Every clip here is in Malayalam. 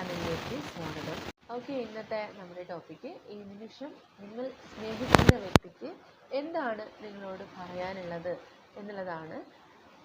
ചാനലിലേക്ക് സ്വാഗതം. ഓക്കെ ഇന്നത്തെ നമ്മുടെ ടോപ്പിക്ക് ഈ നിമിഷം നിങ്ങൾ സ്നേഹിക്കുന്ന വ്യക്തിക്ക് എന്താണ് നിങ്ങളോട് പറയാനുള്ളത് എന്നുള്ളതാണ്.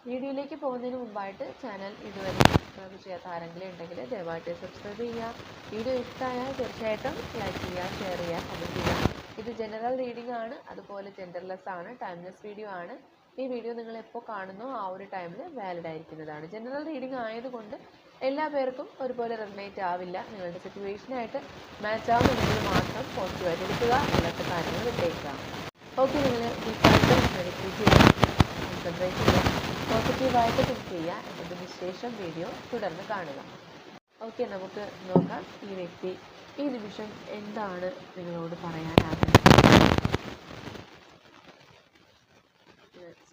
വീഡിയോയിലേക്ക് പോകുന്നതിന് മുമ്പായിട്ട് ചാനൽ ഇതുവരെ സബ്സ്ക്രൈബ് ചെയ്യാത്ത ആരെങ്കിലും ഉണ്ടെങ്കിൽ ദയവായിട്ട് സബ്സ്ക്രൈബ് ചെയ്യുക. വീഡിയോ ഇഷ്ടമായാൽ തീർച്ചയായിട്ടും ലൈക്ക് ചെയ്യുക ഷെയർ ചെയ്യുക കമന്റ് ചെയ്യുക. ഇത് ജനറൽ റീഡിംഗ് ആണ് അതുപോലെ ജെൻഡർലെസ് ആണ് ടൈംലെസ് വീഡിയോ ആണ്. ഈ വീഡിയോ നിങ്ങൾ എപ്പോൾ കാണുന്നോ ആ ഒരു ടൈമിൽ വാലിഡ് ആയിരിക്കുന്നതാണ്. ജനറൽ റീഡിംഗ് ആയതുകൊണ്ട് എല്ലാ പേർക്കും ഒരുപോലെ റെസനേറ്റ് ആവില്ല നിങ്ങളുടെ സിറ്റുവേഷനായിട്ട് മാച്ച് ആവുന്നുണ്ടെങ്കിൽ മാത്രം പോസിറ്റീവായിട്ട് എടുക്കുക. അല്ലാത്ത കാര്യങ്ങൾ വിട്ടേക്കുക ഓക്കെ നിങ്ങൾ ഡീപ്പായിട്ട് മെഡിറ്റേറ്റ് ചെയ്യുക. കോൺസെൻട്രേറ്റ് ചെയ്യുക. പോസിറ്റീവായിട്ട് തിങ്ക് ചെയ്യുക. എന്നതിന് ശേഷം വീഡിയോ തുടർന്ന് കാണുക. ഓക്കെ നമുക്ക് നോക്കാം. ഈ വ്യക്തി ഈ നിമിഷം എന്താണ് നിങ്ങളോട് പറയാൻ ആഗ്രഹിക്കുന്നത്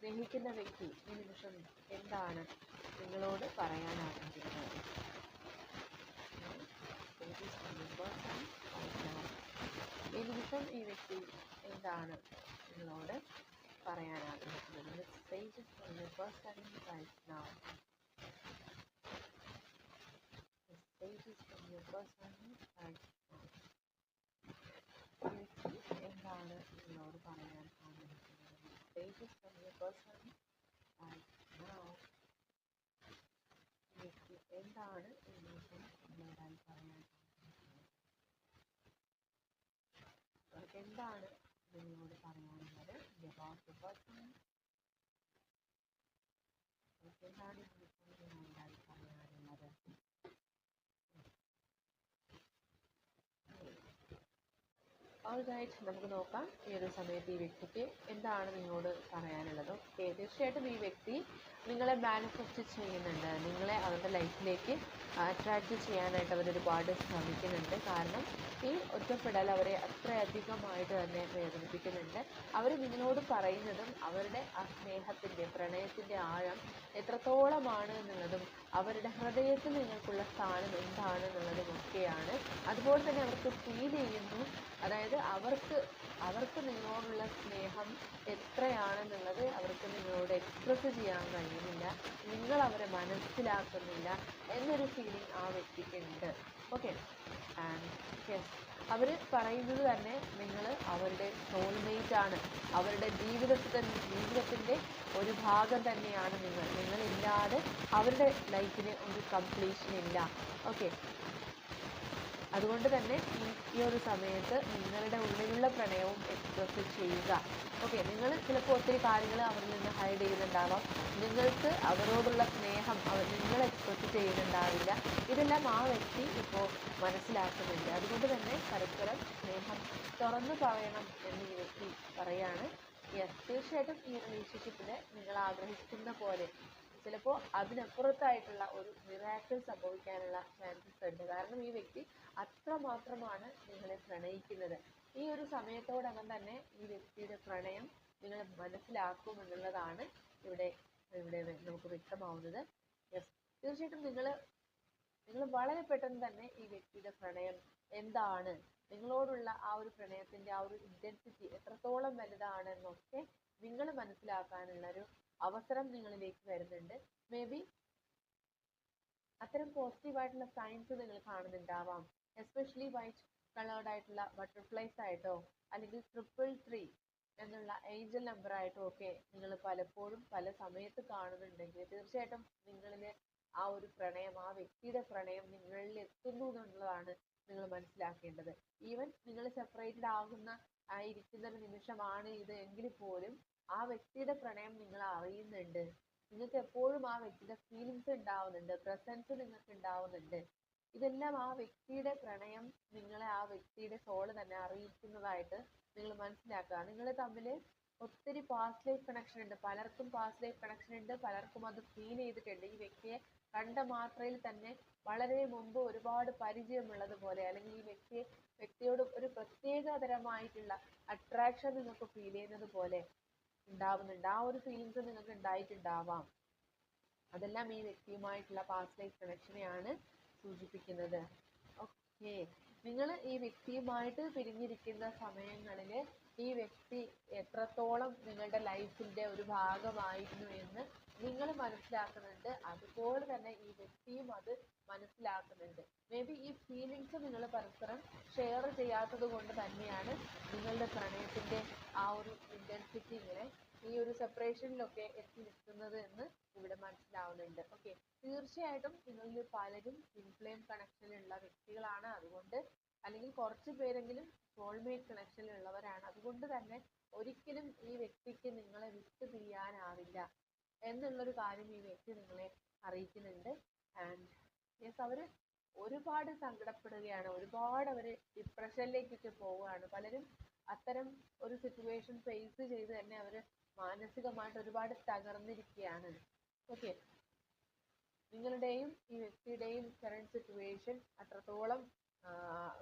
സ്നേഹിക്കുന്ന വ്യക്തി ഈ നിമിഷം എന്താണ് നിങ്ങളോട് പറയാൻ ആഗ്രഹിക്കുന്നത്. ഈ നിമിഷം ഈ വ്യക്തി എന്താണ് നിങ്ങളോട് പറയാൻ ആഗ്രഹിക്കുന്നത് യുവർ നൗ യുവർ എന്താണ് നിങ്ങളോട് പറയാൻ ആഗ്രഹിക്കുന്നത് stages from your person right now. ഈ വ്യക്തി എന്താണ് ഈ നിമിഷം നിങ്ങളോടായി പറയാൻ ആഗ്രഹിക്കുന്നത് അവർക്ക് എന്താണ് നിങ്ങളോട് പറയാനുള്ളത് about the person അവർക്ക് എന്താണ് ഈ നിമിഷം നിങ്ങളോടായി പറയാനുള്ളത് ഓൾറൈറ്റ് നമുക്ക് നോക്കാം ഈ ഒരു സമയത്ത് ഈ വ്യക്തിക്ക് എന്താണ് നിങ്ങളോട് പറയാനുള്ളത്. ഓക്കെ തീർച്ചയായിട്ടും ഈ വ്യക്തി നിങ്ങളെ മാനിഫെസ്റ്റ് ചെയ്യുന്നുണ്ട്. നിങ്ങളെ അവരുടെ ലൈഫിലേക്ക് അട്രാക്റ്റ് ചെയ്യാനായിട്ട് അവരൊരുപാട് ശ്രമിക്കുന്നുണ്ട്. കാരണം ഈ ഒറ്റപ്പെടൽ അവരെ അത്രയധികമായിട്ട് തന്നെ വേദനിപ്പിക്കുന്നുണ്ട്. അവർ നിങ്ങളോട് പറയുന്നതും അവരുടെ ആ സ്നേഹത്തിന്റെ പ്രണയത്തിന്റെ ആഴം എത്രത്തോളമാണ് എന്നുള്ളതും അവരുടെ ഹൃദയത്തിൽ നിങ്ങൾക്കുള്ള സ്ഥാനം എന്താണ് എന്നുള്ളതും ഒക്കെയാണ് അതുപോലെ തന്നെ അവർക്ക് ഫീൽ ചെയ്യുന്നു. അതായത് അവർക്ക് അവർക്ക് നിങ്ങളോടുള്ള സ്നേഹം എത്രയാണെന്നുള്ളത് അവർക്ക് നിങ്ങളോട് എക്സ്പ്രസ് ചെയ്യാൻ കഴിയുന്നില്ല. നിങ്ങൾ അവരെ മനസ്സിലാക്കുന്നില്ല എന്നൊരു ഫീലിംഗ് ആ വ്യക്തിക്ക് ഉണ്ട്. ഓക്കെ ആൻഡ് യെസ് അവർ പറയുന്നത് തന്നെ നിങ്ങൾ അവരുടെ സോൾമേറ്റ് ആണ്. അവരുടെ ജീവിതത്തിൽ ജീവിതത്തിന്റെ ഒരു ഭാഗം തന്നെയാണ് നിങ്ങൾ. നിങ്ങളില്ലാതെ അവരുടെ ലൈഫിന് ഒരു കംപ്ലീഷൻ ഇല്ല. ഓക്കെ അതുകൊണ്ട് തന്നെ ഈ ഒരു സമയത്ത് നിങ്ങളുടെ ഉള്ളിലുള്ള പ്രണയവും എക്സ്പ്രസ് ചെയ്യുക. ഓക്കെ നിങ്ങൾ ചിലപ്പോൾ ഒത്തിരി കാര്യങ്ങൾ അവരിൽ നിന്ന് ഹൈഡ് ചെയ്യുന്നുണ്ടാവാം. നിങ്ങൾക്ക് അവരോടുള്ള സ്നേഹം അവർ നിങ്ങൾ എക്സ്പ്രസ് ചെയ്യുന്നുണ്ടാവില്ല. ഇതെല്ലാം ആ വ്യക്തി ഇപ്പോൾ മനസ്സിലാക്കുന്നുണ്ട്. അതുകൊണ്ട് തന്നെ പരസ്പരം സ്നേഹം തുറന്നു പറയണം എന്ന് ഈ വ്യക്തി പറയാണ്. യെസ് തീർച്ചയായിട്ടും ഈ റിലേഷൻഷിപ്പിൽ നിങ്ങൾ ആഗ്രഹിക്കുന്ന പോലെ ചിലപ്പോൾ അതിനപ്പുറത്തായിട്ടുള്ള ഒരു മിറാക്കിൾ സംഭവിക്കാനുള്ള ചാൻസസ് ഉണ്ട്. കാരണം ഈ വ്യക്തി അത്രമാത്രമാണ് നിങ്ങളെ പ്രണയിക്കുന്നത്. ഈ ഒരു സമയത്തോടകം തന്നെ ഈ വ്യക്തിയുടെ പ്രണയം നിങ്ങൾ മനസ്സിലാക്കും എന്നുള്ളതാണ് ഇവിടെ ഇവിടെ നമുക്ക് വ്യക്തമാവുന്നത്. യെസ് തീർച്ചയായിട്ടും നിങ്ങൾ നിങ്ങൾ വളരെ പെട്ടെന്ന് തന്നെ ഈ വ്യക്തിയുടെ പ്രണയം എന്താണ്? നിങ്ങളോടുള്ള ആ ഒരു പ്രണയത്തിന്റെ ആ ഒരു ഇന്റൻസിറ്റി എത്രത്തോളം വലുതാണെന്നൊക്കെ നിങ്ങൾ മനസ്സിലാക്കാനുള്ള ഒരു അവസരം നിങ്ങളിലേക്ക് വരുന്നുണ്ട്. മേ ബി അത്തരം പോസിറ്റീവ് ആയിട്ടുള്ള സയൻസ് നിങ്ങൾ കാണുന്നുണ്ടാവാം. എസ്പെഷ്യലി വൈറ്റ് കളേർഡ് ആയിട്ടുള്ള ബട്ടർഫ്ലൈസ് ആയിട്ടോ അല്ലെങ്കിൽ ട്രിപ്പിൾ ത്രീ എന്നുള്ള ഏഞ്ചൽ നമ്പർ ആയിട്ടോ ഒക്കെ നിങ്ങൾ പലപ്പോഴും പല സമയത്ത് കാണുന്നുണ്ടെങ്കിൽ തീർച്ചയായിട്ടും നിങ്ങളിൽ ആ ഒരു പ്രണയം ആ വ്യക്തിയുടെ പ്രണയം നിങ്ങളിൽ എത്തുന്നു എന്നുള്ളതാണ് നിങ്ങൾ മനസ്സിലാക്കേണ്ടത്. ഈവൻ നിങ്ങൾ സെപ്പറേറ്റഡ് ആകുന്ന ആയിരിക്കുന്ന ഒരു നിമിഷമാണ് ഇത്. എങ്കിൽ പോലും ആ വ്യക്തിയുടെ പ്രണയം നിങ്ങൾ അറിയുന്നുണ്ട്. നിങ്ങൾക്ക് എപ്പോഴും ആ വ്യക്തിയുടെ ഫീലിങ്സ് ഉണ്ടാവുന്നുണ്ട്. പ്രസൻസ് നിങ്ങൾക്ക് ഉണ്ടാവുന്നുണ്ട്. ഇതെല്ലാം ആ വ്യക്തിയുടെ പ്രണയം നിങ്ങളെ ആ വ്യക്തിയുടെ സോൾ തന്നെ അറിയിക്കുന്നതായിട്ട് നിങ്ങൾ മനസ്സിലാക്കുക. നിങ്ങൾ തമ്മിൽ ഒത്തിരി പാസ്റ്റ് ലൈഫ് കണക്ഷൻ ഉണ്ട്. പലർക്കും പാസ്റ്റ് ലൈഫ് കണക്ഷൻ ഉണ്ട്. പലർക്കും അത് ഫീൽ ചെയ്തിട്ടുണ്ട്. ഈ വ്യക്തിയെ കണ്ട മാത്രയിൽ തന്നെ വളരെ മുമ്പ് ഒരുപാട് പരിചയമുള്ളത് പോലെ അല്ലെങ്കിൽ ഈ വ്യക്തിയെ വ്യക്തിയോട് ഒരു പ്രത്യേകതരമായിട്ടുള്ള അട്രാക്ഷൻ നിങ്ങൾക്ക് ഫീൽ ചെയ്യുന്നത് പോലെ ഉണ്ടാവുന്നുണ്ട്. ആ ഒരു ഫീലിങ്സ് നിങ്ങൾക്ക് ഉണ്ടായിട്ടുണ്ടാവാം. അതെല്ലാം ഈ വ്യക്തിയുമായിട്ടുള്ള പാസ്റ്റ് ലൈഫ് കണക്ഷനെയാണ് സൂചിപ്പിക്കുന്നത്. ഓക്കെ നിങ്ങൾ ഈ വ്യക്തിയുമായിട്ട് പിരിഞ്ഞിരിക്കുന്ന സമയങ്ങളിൽ ഈ വ്യക്തി എത്രത്തോളം നിങ്ങളുടെ ലൈഫിന്റെ ഒരു ഭാഗമായിരുന്നു എന്ന് നിങ്ങൾ മനസ്സിലാക്കുന്നുണ്ട്. അതുപോലെ തന്നെ ഈ വ്യക്തിയും അത് മനസ്സിലാക്കുന്നുണ്ട്. മേ ബി ഈ ഫീലിങ്സ് നിങ്ങൾ പരസ്പരം ഷെയർ ചെയ്യാത്തത് കൊണ്ട് തന്നെയാണ് നിങ്ങളുടെ പ്രണയത്തിന്റെ ആ ഒരു ഇന്റൻസിറ്റി ഇങ്ങനെ ഈ ഒരു സെപ്പറേഷനിലൊക്കെ എത്തി നിൽക്കുന്നത് എന്ന് ഇവിടെ മനസ്സിലാവുന്നുണ്ട്. ഓക്കെ തീർച്ചയായിട്ടും നിങ്ങളിൽ പലരും ഇൻഫ്ലെയിം കണക്ഷനിലുള്ള വ്യക്തികളാണ്. അതുകൊണ്ട് അല്ലെങ്കിൽ കുറച്ച് പേരെങ്കിലും സോൾമേറ്റ് കണക്ഷനിലുള്ളവരാണ് അതുകൊണ്ട് തന്നെ ഒരിക്കലും ഈ വ്യക്തിക്ക് നിങ്ങളെ വിട്ട് പിരിയാനാവില്ല എന്നുള്ളൊരു കാര്യം ഈ വ്യക്തി നിങ്ങളെ അറിയിക്കുന്നുണ്ട്. ആൻഡ് യെസ് അവർ ഒരുപാട് സങ്കടപ്പെടുകയാണ്. ഒരുപാട് അവർ ഡിപ്രഷനിലേക്കൊക്കെ പോവുകയാണ്. പലരും അത്തരം ഒരു സിറ്റുവേഷൻ ഫേസ് ചെയ്ത് തന്നെ അവർ മാനസികമായിട്ട് ഒരുപാട് തകർന്നിരിക്കുകയാണ്. ഓക്കെ നിങ്ങളുടെയും ഈ വ്യക്തിയുടെയും കറണ്ട് സിറ്റുവേഷൻ അത്രത്തോളം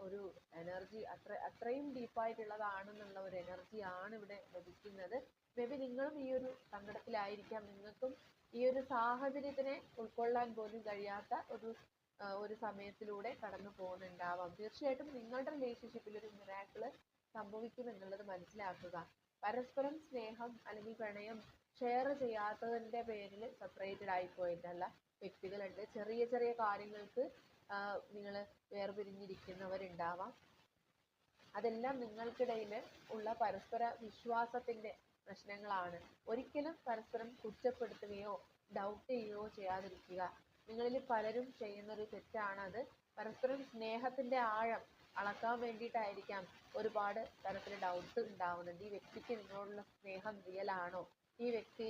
ഒരു എനർജി അത്ര അത്രയും ഡീപ്പായിട്ടുള്ളതാണെന്നുള്ള ഒരു എനർജിയാണ് ഇവിടെ ലഭിക്കുന്നത്. മേ നിങ്ങളും ഈ ഒരു സങ്കടത്തിലായിരിക്കാം. നിങ്ങൾക്കും ഈ ഒരു സാഹചര്യത്തിനെ ഉൾക്കൊള്ളാൻ പോലും കഴിയാത്ത ഒരു ഒരു സമയത്തിലൂടെ കടന്നു പോകുന്നുണ്ടാവാം. തീർച്ചയായിട്ടും നിങ്ങളുടെ റിലേഷൻഷിപ്പിൽ ഒരു മിറാക്കിൾ സംഭവിക്കും എന്നുള്ളത് മനസ്സിലാക്കുക. പരസ്പരം സ്നേഹം അല്ലെങ്കിൽ പ്രണയം ഷെയർ ചെയ്യാത്തതിന്റെ പേരിൽ സെപ്പറേറ്റഡ് ആയി പോയിട്ടല്ല വ്യക്തികളുണ്ട്. ചെറിയ ചെറിയ കാര്യങ്ങൾക്ക് നിങ്ങൾ വേർപിരിഞ്ഞിരിക്കുന്നവരുണ്ടാവാം. അതെല്ലാം നിങ്ങൾക്കിടയിൽ ഉള്ള പരസ്പര വിശ്വാസത്തിന്റെ പ്രശ്നങ്ങളാണ്. ഒരിക്കലും പരസ്പരം കുറ്റപ്പെടുത്തുകയോ ഡൗട്ട് ചെയ്യുകയോ ചെയ്യാതിരിക്കുക. നിങ്ങളിൽ പലരും ചെയ്യുന്ന ഒരു തെറ്റാണ് അത് പരസ്പരം സ്നേഹത്തിന്റെ ആഴം അളക്കാൻ വേണ്ടിയിട്ടായിരിക്കാം ഒരുപാട് തരത്തിൽ ഡൗട്ട് ഉണ്ടാവുന്നുണ്ട് ഈ വ്യക്തിക്ക് നിങ്ങളോടുള്ള സ്നേഹം റിയൽ ആണോ? ഈ വ്യക്തി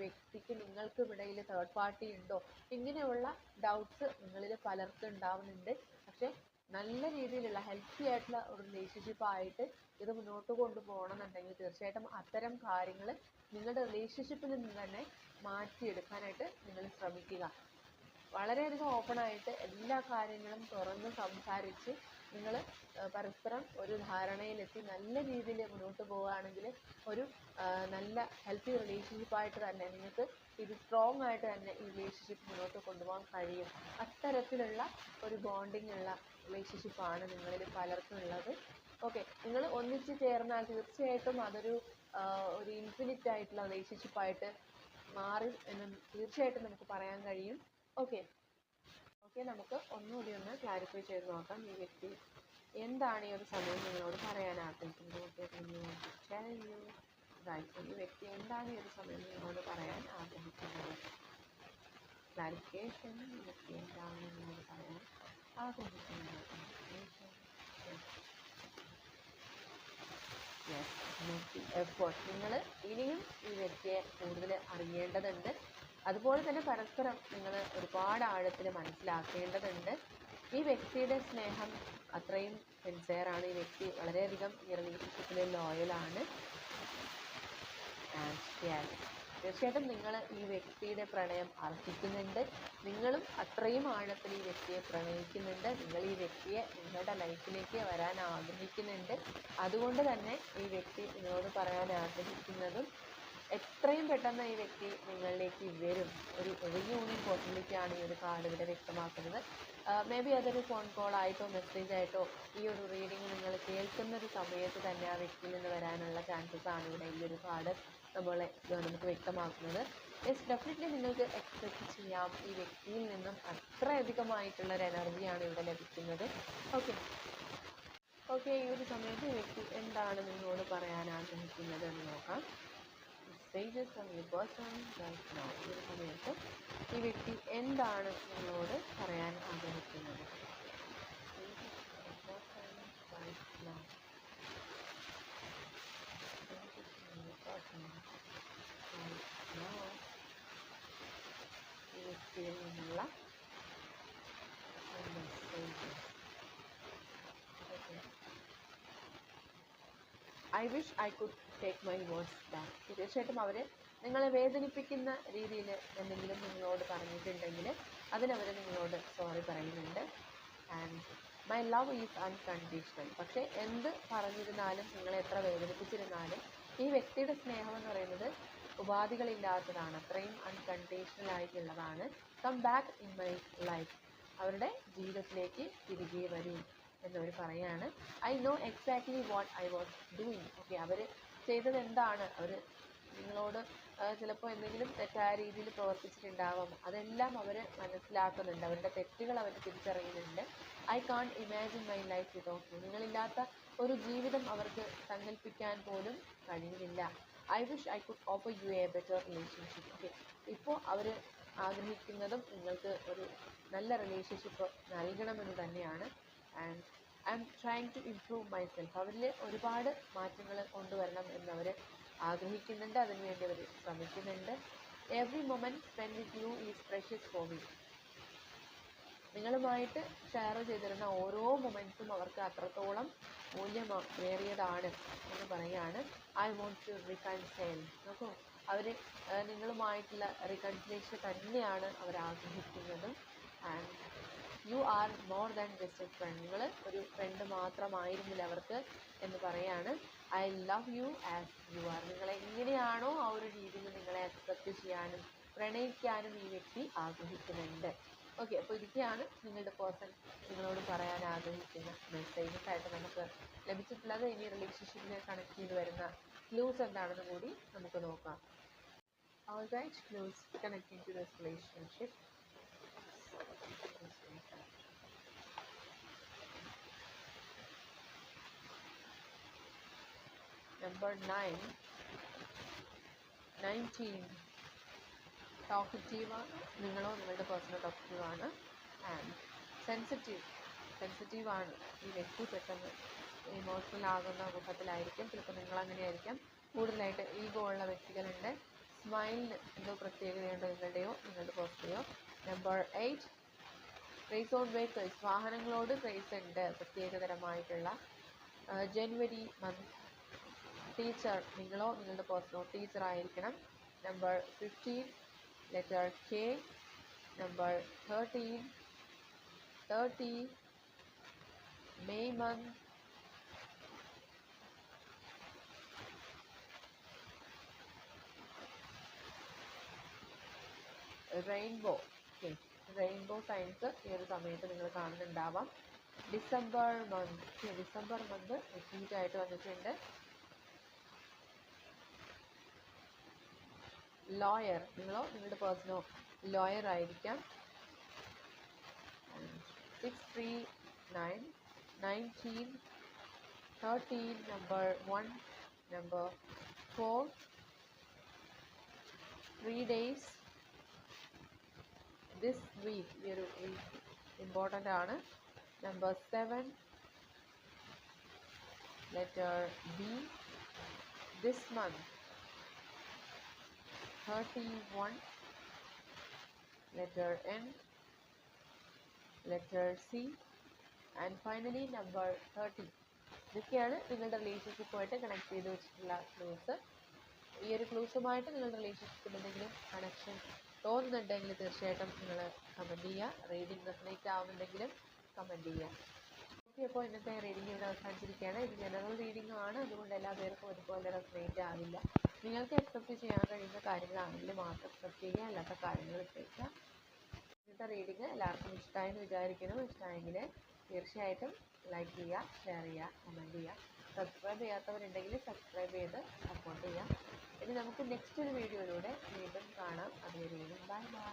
വ്യക്തിക്ക് നിങ്ങൾക്കും ഇടയിൽ തേർഡ് പാർട്ടി ഉണ്ടോ? ഇങ്ങനെയുള്ള ഡൗട്ട്സ് നിങ്ങളിൽ പലർക്കും ഉണ്ടാവുന്നുണ്ട്. പക്ഷെ നല്ല രീതിയിലുള്ള ഹെൽത്തി ആയിട്ടുള്ള ഒരു റിലേഷൻഷിപ്പ് ആയിട്ട് ഇത് മുന്നോട്ട് കൊണ്ടുപോകണമെന്നുണ്ടെങ്കിൽ തീർച്ചയായിട്ടും അത്തരം കാര്യങ്ങൾ നിങ്ങളുടെ റിലേഷൻഷിപ്പിൽ നിന്ന് തന്നെ മാറ്റിയെടുക്കാനായിട്ട് നിങ്ങൾ ശ്രമിക്കുക. വളരെയധികം ഓപ്പൺ ആയിട്ട് എല്ലാ കാര്യങ്ങളും തുറന്ന് സംസാരിച്ച് നിങ്ങൾ പരസ്പരം ഒരു ധാരണയിലെത്തി നല്ല രീതിയിൽ മുന്നോട്ട് പോവുകയാണെങ്കിൽ ഒരു നല്ല ഹെൽത്തി റിലേഷൻഷിപ്പ് ആയിട്ട് തന്നെ നിങ്ങൾക്ക് ഇത് സ്ട്രോങ് ആയിട്ട് തന്നെ ഈ റിലേഷൻഷിപ്പ് മുന്നോട്ട് കൊണ്ടുപോകാൻ കഴിയും. അത്തരത്തിലുള്ള ഒരു ബോണ്ടിങ് ഉള്ള റിലേഷൻഷിപ്പ് ആണ് നിങ്ങളിൽ പലർക്കും ഉള്ളത് ഓക്കെ നിങ്ങൾ ഒന്നിച്ച് ചേർന്നാൽ തീർച്ചയായിട്ടും അതൊരു ഒരു ഇൻഫിനിറ്റ് ആയിട്ടുള്ള റിലേഷൻഷിപ്പ് ആയിട്ട് മാറി എന്ന് തീർച്ചയായിട്ടും നമുക്ക് പറയാൻ കഴിയും. ഓക്കെ ഓക്കെ നമുക്ക് ഒന്നുകൂടി ഒന്ന് ക്ലാരിഫൈ ചെയ്ത് നോക്കാം ഈ വ്യക്തി എന്താണ് ഈ ഒരു സമയം നിങ്ങളോട് പറയാൻ ആഗ്രഹിക്കുന്നത്? ഈ വ്യക്തി എന്താണ് ഈ ഒരു സമയം നിങ്ങളോട് പറയാൻ ആഗ്രഹിക്കുന്നത്? ക്ലാരിഫിക്കേഷൻ ഈ വ്യക്തി എന്താണ് നിങ്ങളോട് പറയാൻ ആഗ്രഹിക്കുന്നത്? എഫേർട്ട് നിങ്ങൾ ഇനിയും ഈ വ്യക്തിയെ കൂടുതൽ അറിയേണ്ടതുണ്ട്. അതുപോലെ തന്നെ പരസ്പരം നിങ്ങൾ ഒരുപാട് ആഴത്തിൽ മനസ്സിലാക്കേണ്ടതുണ്ട്. ഈ വ്യക്തിയുടെ സ്നേഹം അത്രയും സിൻസിയർ ആണ്. ഈ വ്യക്തി വളരെയധികം ഈ റിലേഷൻഷിപ്പിൽ ആണ്. തീർച്ചയായിട്ടും നിങ്ങൾ ഈ വ്യക്തിയുടെ പ്രണയം അർഹിക്കുന്നുണ്ട്. നിങ്ങളും അത്രയും ആഴത്തിൽ ഈ വ്യക്തിയെ പ്രണയിക്കുന്നുണ്ട്. നിങ്ങൾ ഈ വ്യക്തിയെ നിങ്ങളുടെ ലൈഫിലേക്ക് വരാൻ ആഗ്രഹിക്കുന്നുണ്ട്. അതുകൊണ്ട് തന്നെ ഈ വ്യക്തി നിങ്ങളോട് പറയാൻ ആഗ്രഹിക്കുന്നതും എത്രയും പെട്ടെന്ന് ഈ വ്യക്തി നിങ്ങളിലേക്ക് വരും. ഒരു റീയൂണിയൻ പോസിബിലിറ്റിയാണ് ഈ ഒരു കാർഡ് ഇവിടെ വ്യക്തമാക്കുന്നത്. മേ ബി അതൊരു ഫോൺ കോൾ ആയിട്ടോ ഈ ഒരു റീഡിങ് നിങ്ങൾ കേൾക്കുന്ന ഒരു സമയത്ത് തന്നെ ആ വ്യക്തിയിൽ നിന്ന് വരാനുള്ള ചാൻസസ് ആണ് ഇവിടെ ഈ ഒരു കാർഡ് നമ്മളെ നമുക്ക് വ്യക്തമാക്കുന്നത്. യെസ് ഡെഫിനറ്റ്ലി നിങ്ങൾക്ക് എക്സ്പെക്ട് ചെയ്യാം. ഈ വ്യക്തിയിൽ നിന്നും അത്രയധികമായിട്ടുള്ള ഒരു എനർജിയാണ് ഇവിടെ ലഭിക്കുന്നത്. ഓക്കെ ഓക്കെ ഈ ഒരു സമയത്ത് വ്യക്തി എന്താണ് നിങ്ങളോട് പറയാൻ ആഗ്രഹിക്കുന്നത് എന്ന് നോക്കാം. Messages from you person right now ഈ ഒരു സമയത്ത് ഈ വ്യക്തി എന്താണ് നിങ്ങളോട് പറയാൻ ആഗ്രഹിക്കുന്നത്? ഈ വ്യക്തിയിൽ നിന്നുള്ള message I wish I could take my words back തീർച്ചയായിട്ടും അവർ നിങ്ങളെ വേദനിപ്പിക്കുന്ന രീതിയിൽ എന്തെങ്കിലും നിങ്ങളോട് പറഞ്ഞിട്ടുണ്ടെങ്കിൽ അതിനവർ നിങ്ങളോട് സോറി പറയുന്നുണ്ട്. And my love is unconditional പക്ഷേ എന്ത് പറഞ്ഞിരുന്നാലും നിങ്ങളെ എത്ര വേദനിപ്പിച്ചിരുന്നാലും ഈ വ്യക്തിയുടെ സ്നേഹം എന്ന് പറയുന്നത് ഉപാധികളില്ലാത്തതാണ്. അത്രയും അൺകണ്ടീഷണൽ ആയിട്ടുള്ളതാണ്. Come back in my life അവരുടെ ജീവിതത്തിലേക്ക് തിരികെ വരൂ എന്നവർ പറയാണ്. I know exactly what I was doing okay അവർ ചെയ്തത് എന്താണ്? അവർ നിങ്ങളോട് ചിലപ്പോൾ എന്തെങ്കിലും തെറ്റായ രീതിയിൽ പ്രവർത്തിച്ചിട്ടുണ്ടാവാം. അതെല്ലാം അവർ മനസ്സിലാക്കുന്നുണ്ട്. അവരുടെ തെറ്റുകൾ അവർ തിരിച്ചറിയുന്നുണ്ട്. I can't imagine my life without you നിങ്ങളില്ലാത്ത ഒരു ജീവിതം അവർക്ക് സങ്കല്പിക്കാൻ പോലും കഴിയുന്നില്ല I wish I could offer you a better relationship okay ഇപ്പോൾ അവർ ആഗ്രഹിക്കുന്നതും നിങ്ങൾക്ക് ഒരു നല്ല റിലേഷൻഷിപ്പ് നൽകണമെന്ന് തന്നെയാണ് ട്രൈങ് ടു ഇംപ്രൂവ് മൈസെൽഫ് അവരിൽ ഒരുപാട് മാറ്റങ്ങൾ കൊണ്ടുവരണം എന്നവർ ആഗ്രഹിക്കുന്നുണ്ട്. അതിനുവേണ്ടി അവർ ശ്രമിക്കുന്നുണ്ട്. Every moment spend with you is precious for me നിങ്ങളുമായിട്ട് ഷെയർ ചെയ്തിരുന്ന ഓരോ മൊമെന്റ്സും അവർക്ക് അത്രത്തോളം മൂല്യമേറിയതാണ് എന്ന് പറയുകയാണ്. ഐ വോണ്ട് ടു റിക്കൺസൈൽ നോക്കൂ അവർ നിങ്ങളുമായിട്ടുള്ള റിക്കൺസിലേഷൻ തന്നെയാണ് അവർ ആഗ്രഹിക്കുന്നതും and you are more than just a friend നിങ്ങൾ ഒരു ഫ്രണ്ട് മാത്രമായിരുന്നില്ല അവർക്ക് എന്ന് പറയാണ്. I love you as you are നിങ്ങൾ എങ്ങനെയാണോ ആ ഒരു രീതിയിൽ നിങ്ങളെ അക്സെപ്റ്റ് ചെയ്യാനും പ്രണയിക്കാനും ഈ വ്യക്തി ആഗ്രഹിക്കുന്നുണ്ട്. ഓക്കെ അപ്പോൾ ഇതൊക്കെയാണ് നിങ്ങളുടെ പേഴ്സൺ നിങ്ങളോട് പറയാൻ ആഗ്രഹിക്കുന്ന മെസ്സേജസ് ആയിട്ട് നമുക്ക് ലഭിച്ചിട്ടുള്ളത്. ഇനി റിലേഷൻഷിപ്പിനെ കണക്ട് ചെയ്ത് വരുന്ന ക്ലൂസ് എന്താണെന്ന് കൂടി നമുക്ക് നോക്കാം. All right, clues connecting to this relationship. Number nine, 19. Talkative ആണ് നിങ്ങളോ നിങ്ങളുടെ പേഴ്സണൽ ടോക്കറ്റീവ് ആണ് ആൻഡ് സെൻസിറ്റീവ് സെൻസിറ്റീവ് ആണ്. ഈ വ്യക്തി പെട്ടെന്ന് ഇമോഷണൽ ആകുന്ന കൂട്ടത്തിലായിരിക്കും ചിലപ്പോൾ നിങ്ങൾ അങ്ങനെയായിരിക്കാം കൂടുതലായിട്ട് ഈഗോ ഉള്ള വ്യക്തികളുണ്ട്. സ്മൈലിന് എന്തോ പ്രത്യേകതയുണ്ടോ? നിങ്ങളുടെയോ? നിങ്ങളുടെ പേഴ്സണെയോ number eight craze on vehicles വാഹനങ്ങളോട് ക്രൈസ് ഉണ്ട് പ്രത്യേകതരമായിട്ടുള്ള. ജനുവരി മന്ത് ടീച്ചർ നിങ്ങളോ നിങ്ങളുടെ പേഴ്സണോ ടീച്ചർ ആയിരിക്കണം. Number fifteen letter K number thirteen thirty May month rainbow rainbow signs ഈ ഒരു സമയത്ത് നിങ്ങൾ കാണുന്നുണ്ടാവാം. December month December month repeat ആയിട്ട് വന്നിട്ടുണ്ട്. ലോയർ നിങ്ങളോ? നിങ്ങളുടെ പേഴ്സണോ ലോയർ ആയിരിക്കാം. Six three nine nineteen thirteen number one number four three days this week ഈ ഒരു ഇമ്പോർട്ടന്റ് ആണ്. Number seven letter B this month 31 letter N letter C and finally number 30 ഇതൊക്കെയാണ് നിങ്ങളുടെ റിലേഷൻഷിപ്പുമായിട്ട് കണക്ട് ചെയ്ത് വെച്ചിട്ടുള്ള ക്ലൂസ് ഈ ഒരു ക്ലൂസുമായിട്ട് നിങ്ങളുടെ റിലേഷൻഷിപ്പിൽ എന്തെങ്കിലും കണക്ഷൻ തോന്നുന്നുണ്ടെങ്കിൽ തീർച്ചയായിട്ടും നിങ്ങൾ കമന്റ് ചെയ്യുക റീഡിങ് റെസനേറ്റ് ആവുന്നുണ്ടെങ്കിലും കമന്റ് ചെയ്യുക ഓക്കെ അപ്പോൾ ഇന്നത്തെ റീഡിംഗ് ഇവിടെ അവസാനിച്ചിരിക്കുകയാണ്. ഇത് ജനറൽ റീഡിംഗ് ആണ്. അതുകൊണ്ട് എല്ലാ പേർക്കും ഒരുപോലെ റെസനേറ്റ് ആവില്ല. നിങ്ങൾക്ക് അക്സെപ്റ്റ് ചെയ്യാൻ കഴിയുന്ന കാര്യങ്ങളാണെങ്കിൽ മാത്രം അക്സെപ്റ്റ് ചെയ്യുക. അല്ലാത്ത കാര്യങ്ങൾ ഇട്ടേക്കുക ഇന്നത്തെ റീഡിങ് എല്ലാവർക്കും ഇഷ്ടമായെന്ന് വിചാരിക്കുന്നു. ഇഷ്ടമായെങ്കിൽ തീർച്ചയായിട്ടും ലൈക്ക് ചെയ്യുക ഷെയർ ചെയ്യുക കമന്റ് ചെയ്യുക. സബ്സ്ക്രൈബ് ചെയ്യാത്തവരുണ്ടെങ്കിൽ സബ്സ്ക്രൈബ് ചെയ്ത് സപ്പോർട്ട് ചെയ്യുക ഇനി നമുക്ക് നെക്സ്റ്റ് ഒരു വീഡിയോയിലൂടെ വീണ്ടും കാണാം. അതുവരെയും ബൈ ബൈ